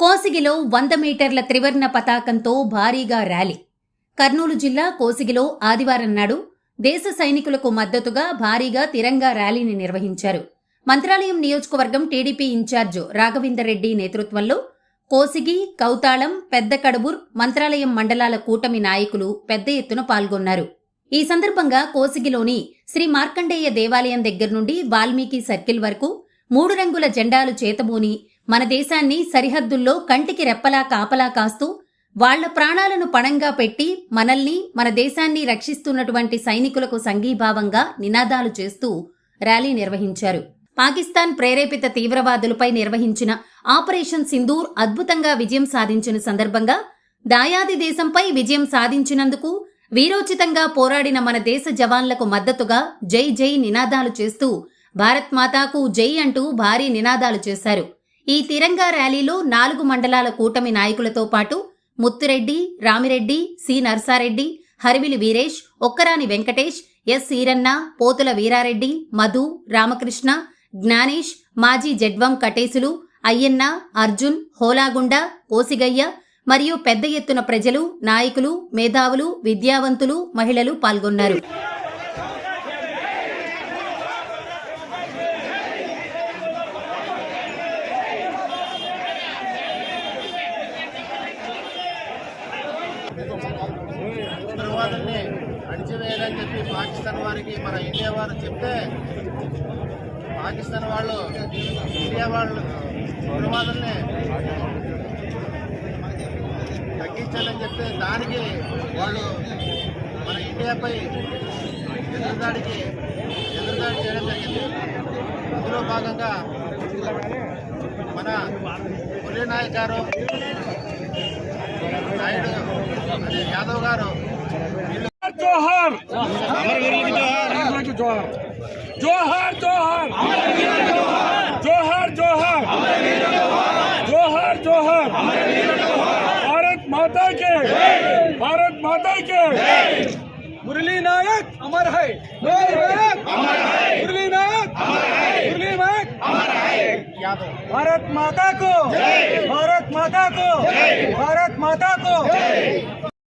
కోసిగిలో వంద మీటర్ల త్రివర్ణ పతాకంతో భారీగా ర్యాలీ. కర్నూలు జిల్లా కోసిగిలో ఆదివారం నాడు దేశ సైనికులకు మద్దతుగా భారీగా తిరంగా ర్యాలీని నిర్వహించారు. మంత్రాలయం నియోజకవర్గం టీడీపీ ఇన్ఛార్జ్ రాఘవేందర్రెడ్డి నేతృత్వంలో కోసిగి కౌతాళం పెద్ద కడుబూర్ మంత్రాలయం మండలాల కూటమి నాయకులు పెద్ద ఎత్తున పాల్గొన్నారు. ఈ సందర్భంగా కోసిగిలోని శ్రీ మార్కండేయ దేవాలయం దగ్గర నుండి వాల్మీకి సర్కిల్ వరకు మూడు రంగుల జెండాలు చేతబూని మన దేశాన్ని సరిహద్దుల్లో కంటికి రెప్పలా కాపలా కాస్తూ వాళ్ళ ప్రాణాలను పణంగా పెట్టి మనల్ని మన దేశాన్ని రక్షిస్తున్నటువంటి సైనికులకు సంఘీభావంగా నినాదాలు చేస్తూ ర్యాలీ నిర్వహించారు. పాకిస్తాన్ ప్రేరేపిత తీవ్రవాదులపై నిర్వహించిన ఆపరేషన్ సింధూర్ అద్భుతంగా విజయం సాధించిన సందర్భంగా దాయాది దేశంపై విజయం సాధించినందుకు వీరోచితంగా పోరాడిన మన దేశ జవాన్లకు మద్దతుగా జై జై నినాదాలు చేస్తూ భారత్ మాతాకు జై అంటూ భారీ నినాదాలు చేశారు. ఈ తిరంగా ర్యాలీలో నాలుగు మండలాల కూటమి నాయకులతో పాటు ముత్తురెడ్డి రామిరెడ్డి సి నర్సారెడ్డి హరివిలి వీరేష్ ఒక్కరాని వెంకటేష్ ఎస్ ఈరన్న పోతుల వీరారెడ్డి మధు రామకృష్ణ జ్ఞానేష్ మాజీ జడ్వం కటేసులు అయ్యన్న అర్జున్ హోలాగుండ కోసిగయ్య మరియు పెద్ద ఎత్తున ప్రజలు నాయకులు మేధావులు విద్యావంతులు మహిళలు పాల్గొన్నారు. ఉగ్రవాదుల్ని అణిచివేయాలని చెప్పి పాకిస్తాన్ వారికి మన ఇండియా వారు చెప్తే పాకిస్తాన్ వాళ్ళు ఇండియా వాళ్ళు ఉగ్రవాదుల్ని తగ్గించాలని చెప్పి దానికి వాళ్ళు మన ఇండియాపై ఎదురుదాడికి ఎదురుదాడి చేయడం జరిగింది. అందులో భాగంగా మన మురళీ నాయక్ గారు నాయుడు యాదవ్ గారు జోహార్ జోహార్! జోహార్. జోహార్. भारत माता के मुरली नायक अमर है। मुरली नायक मुरली नायक भारत माता को। भारत माता को। भारत माता को।